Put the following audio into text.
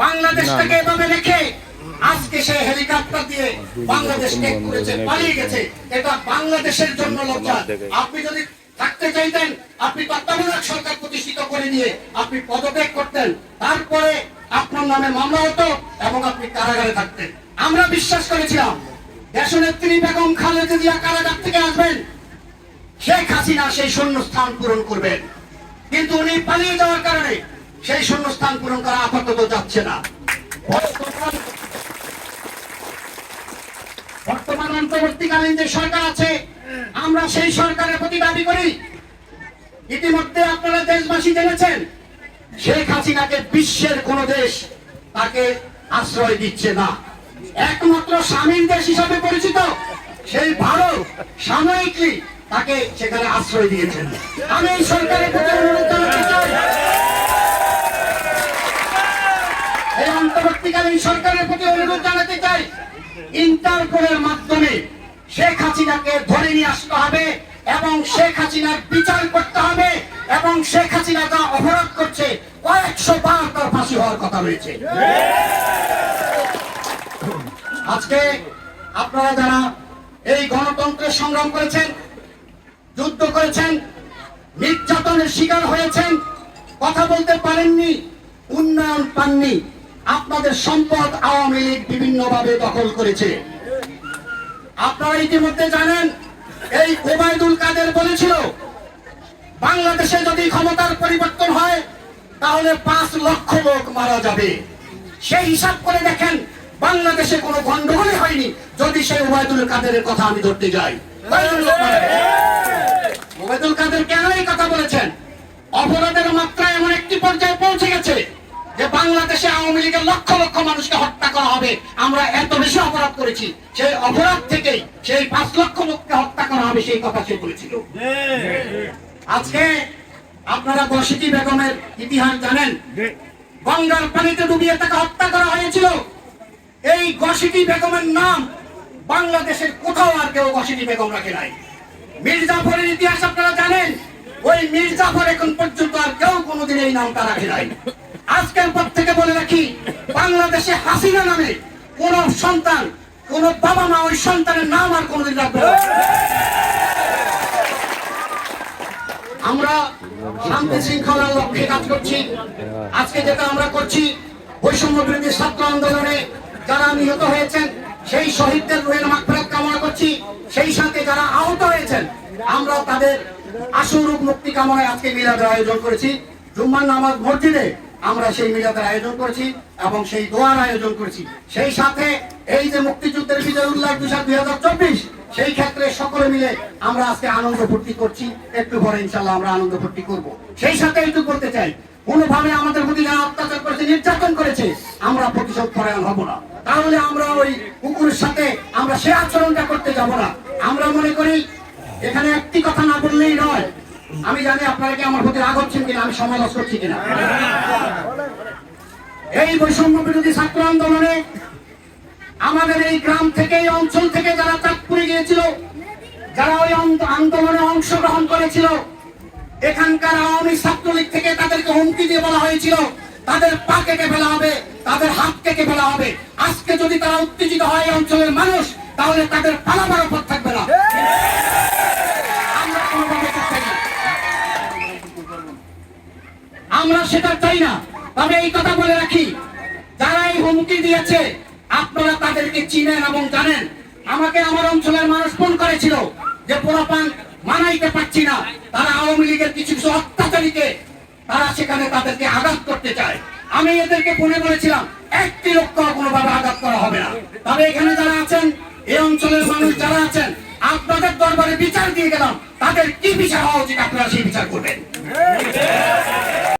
বাংলাদেশটাকে এভাবে রেখে আজকে সে হেলিকপ্টার দিয়ে বাংলাদেশ ত্যাগ করেছে পালিয়ে গেছে। এটা বাংলাদেশের জন্য লজ্জা আপনি যদি থাকতে চাইতেন আপনি তত্ত্বাবধায়ক সরকার প্রতিষ্ঠিত করে নিয়ে আপনি পদত্যাগ করতেন। তারপরে আপনার নামে মামলা হতো এবং আপনি কারাগারে থাকতেন। আমরা বিশ্বাস করেছিলাম দেশনেত্রী বেগম খালেদা জিয়া কারাগার থেকে আসবেন। শেখ হাসিনা সেই শূন্য স্থান পূরণ করবেন। কিন্তু উনি পালিয়ে যাওয়ার কারণে সেই শূন্যস্থান পূরণ করা আপাতত যাচ্ছে না। বর্তমান অন্তর্বর্তীকালীন যে সরকার আছে, আমরা সেই সরকারের প্রতি দাবি করি। ইতিমধ্যে আপনারা দেশবাসী জেনেছেন, শেখ হাসিনাকে বিশ্বের কোন দেশ তাকে আশ্রয় দিচ্ছে না। একমাত্র স্বামীর দেশ হিসাবে পরিচিত সেই ভারত সাময়িকলি তাকে সেখানে আশ্রয় দিয়েছেন। আমি এই সরকারের প্রতি অনুরোধ জানাতে চাই এই অন্তর্বর্তীকালীন সরকারের প্রতি অনুরোধ জানাতে চাই, ইন্টারপোলের মাধ্যমে শেখ হাসিনাকে ধরে নিয়ে আসতে হবে এবং শেখ হাসিনার বিচার করতে হবে এবং শেখ হাসিনা যা অপরাধ করছে, কয়েকশো বার তার ফাঁসি হওয়ার কথা রয়েছে। আজকে আপনারা যারা এই গণতন্ত্রের সংগ্রাম করেছেন, যুদ্ধ করেছেন, নির্যাতনের শিকার হয়েছেন, কথা বলতে পারেননি, উন্নয়ন পাননি আপনাদের সম্পদ আওয়ামী লীগ বিভিন্নভাবে দখল করেছে। আপনারা ইতিমধ্যে জানেন, এই ওবায়দুল কাদের বলেছিল, বাংলাদেশে যদি ক্ষমতার পরিবর্তন হয়, তাহলে পাঁচ লক্ষ লোক মারা যাবে। সেই হিসাব করে দেখেন, বাংলাদেশে কোনো গন্ডগোলই হয়নি যদি সেই ওবায়দুল কাদেরের কথা আমি ধরতে যাই? ওবায়দুল কাদের কেন এই কথা বলেছেন? অপরাধের মাত্রা এমন একটি পর্যায়ে পৌঁছে গেছে। যে বাংলাদেশে আওয়ামী লীগের লক্ষ লক্ষ মানুষকে হত্যা করা হবে, আমরা এত বেশি অপরাধ করেছি, সেই অপরাধ থেকেই সেই পাঁচ লক্ষ লোককে হত্যা করা হবে, সেই কথা সে বলেছিল। আজকে আপনারা বসিটি বেগমের ইতিহাস জানেন? গঙ্গার পানিতে ডুবিয়ে তাকে হত্যা করা হয়েছিল। এই গসিটি বেগমের নাম বাংলাদেশের কোথাও আর কেউ গসিটি বেগম রাখে নাই। মির্জাফরের ইতিহাস আপনারা জানেন? ওই মির্জাফর এখন পর্যন্ত আর কেউ কোনোদিন এই নামটা রাখে নাই। আজকের পর থেকে বলে রাখি, বাংলাদেশে হাসিনা নামে কোন সন্তান, কোন বাবা মা ওই সন্তানের নাম আর কোনোদিন রাখবে আমরা শান্তি শৃঙ্খলার লক্ষ্যে কাজ করছি। আজকে যেটা আমরা করছি, বৈষম্য বিরোধী ছাত্র আন্দোলনে যারা নিহত হয়েছেন, সেই শহীদদের রুহের মাগফিরাত কামনা করছি। সেই সাথে যারা আহত হয়েছেন, আমরা তাদের আশুরূপ মুক্তি কামনায় আজকে মিলাদের আয়োজন করেছি। জুম্মার নামাজ মসজিদে আমরা সেই মিলাদের আয়োজন করেছি এবং সেই দোয়ার আয়োজন করেছি। সেই সাথে এই যে মুক্তিযুদ্ধের বিজয় উল্লাস দুই দুই হাজার চব্বিশ, সেই ক্ষেত্রে সকলে মিলে আমরা আজকে আনন্দ ফুর্তি করছি। একটু পরে ইনশাল্লাহ আমরা আনন্দ ফুর্তি করব। সেই সাথে একটু বলতে চাই, কোনোভাবে আমাদের প্রতি যারা অত্যাচার করেছে, নির্যাতন করেছে, আমরা প্রতিশোধ পরায়ণ হব না। তাহলে আমরা ওই কুকুরের সাথে আমরা সে আচরণটা করতে যাব না। আমরা মনে করি, এখানে একটি কথা না বললেই নয় আমি জানি আপনারা কি আমার প্রতি রাগ হচ্ছেন কিনা, আমি সমালোচ করছি কিনা। এই বৈষম্য বিরোধী ছাত্র আন্দোলনে আমাদের এই গ্রাম থেকে, এই অঞ্চল থেকে যারা চাঁদপুরে গিয়েছিল, যারা ওই আন্দোলনে অংশগ্রহণ করেছিল, এখানকার আওয়ামী ছাত্রলীগ থেকে তাদেরকে হুমকি দিয়ে বলা হয়েছিল, তাদের পা কেটে ফেলা হবে, তাদের হাত কেটে ফেলা হবে। আজকে যদি তারা উত্তেজিত হয় অঞ্চলের মানুষ, তাহলে তাদের পালাবার পথ থাকবে না আমরা কোনোভাবে করতে না আমরা সেটা চাই না। তবে এই কথা বলে রাখি, যারা এই হুমকি দিয়েছে, আপনারা তাদেরকে চিনেন এবং জানেন। আমাকে আমার অঞ্চলের মানুষ ফোন করেছিল যে পোলাপান মানাইতে পারছি না। তারা আওয়ামী লীগের কিছু কিছু অত্যাচারীকে তারা সেখানে তাদেরকে আঘাত করতে চায়। আমি এদেরকে ফোনে বলেছিলাম, একটি লক্ষ কোনোভাবে আঘাত করা হবে না। তবে এখানে যারা আছেন, এই অঞ্চলের মানুষ যারা আছেন, আপনাদের দরবারে বিচার দিয়ে গেলাম। তাদের কি বিচার হওয়া উচিত আপনারা সেই বিচার করবেন?